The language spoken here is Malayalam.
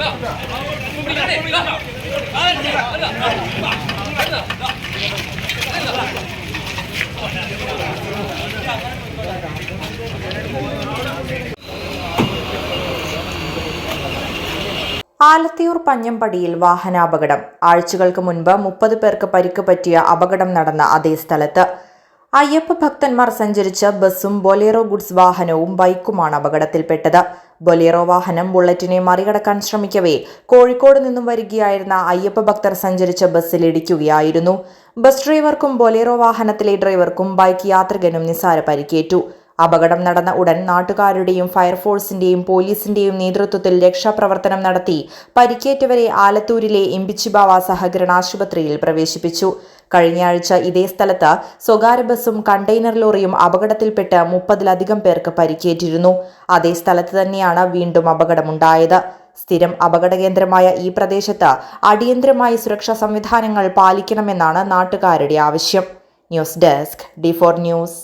ആലത്തിയൂർ പഞ്ഞമ്പടിയിൽ വാഹനാപകടം. ആഴ്ചകൾക്ക് മുൻപ് മുപ്പത് പേർക്ക് പരിക്ക് പറ്റിയ അപകടം നടന്ന അതേ സ്ഥലത്ത്. അയ്യപ്പ ഭക്തന്മാർ സഞ്ചരിച്ച ബസ്സും ബൊലേറോ ഗുഡ്സ് വാഹനവും ബൈക്കുമാണ് അപകടത്തിൽപ്പെട്ടത്. ബൊലേറോ വാഹനം ബുള്ളറ്റിനെ മറികടക്കാൻ ശ്രമിക്കവേ. കോഴിക്കോട് നിന്നും വരികയായിരുന്ന അയ്യപ്പ ഭക്തർ സഞ്ചരിച്ച ബസ്സിൽ ഇടിക്കുകയായിരുന്നു. ബസ് ഡ്രൈവർക്കും ബൊലേറോ വാഹനത്തിലെ ഡ്രൈവർക്കും ബൈക്ക് യാത്രികനും നിസ്സാര പരിക്കേറ്റു. അപകടം നടന്ന ഉടൻ നാട്ടുകാരുടെയും ഫയർഫോഴ്സിന്റെയും പോലീസിന്റെയും നേതൃത്വത്തിൽ രക്ഷാപ്രവർത്തനം നടത്തി പരിക്കേറ്റവരെ ആലത്തൂരിലെ എംബിച്ചിബാവ സഹകരണ ആശുപത്രിയിൽ പ്രവേശിപ്പിച്ചു. കഴിഞ്ഞയാഴ്ച ഇതേ സ്ഥലത്ത് സ്വകാര്യ ബസ്സും കണ്ടെയ്നർ ലോറിയും അപകടത്തിൽപ്പെട്ട് മുപ്പതിലധികം പേർക്ക് പരിക്കേറ്റിരുന്നു. അതേ സ്ഥലത്ത് തന്നെയാണ് വീണ്ടും അപകടമുണ്ടായത്. സ്ഥിരം അപകട കേന്ദ്രമായ ഈ പ്രദേശത്ത് അടിയന്തരമായ സുരക്ഷാ സംവിധാനങ്ങൾ പാലിക്കണമെന്നാണ് നാട്ടുകാരുടെ ആവശ്യം. News desk D four news.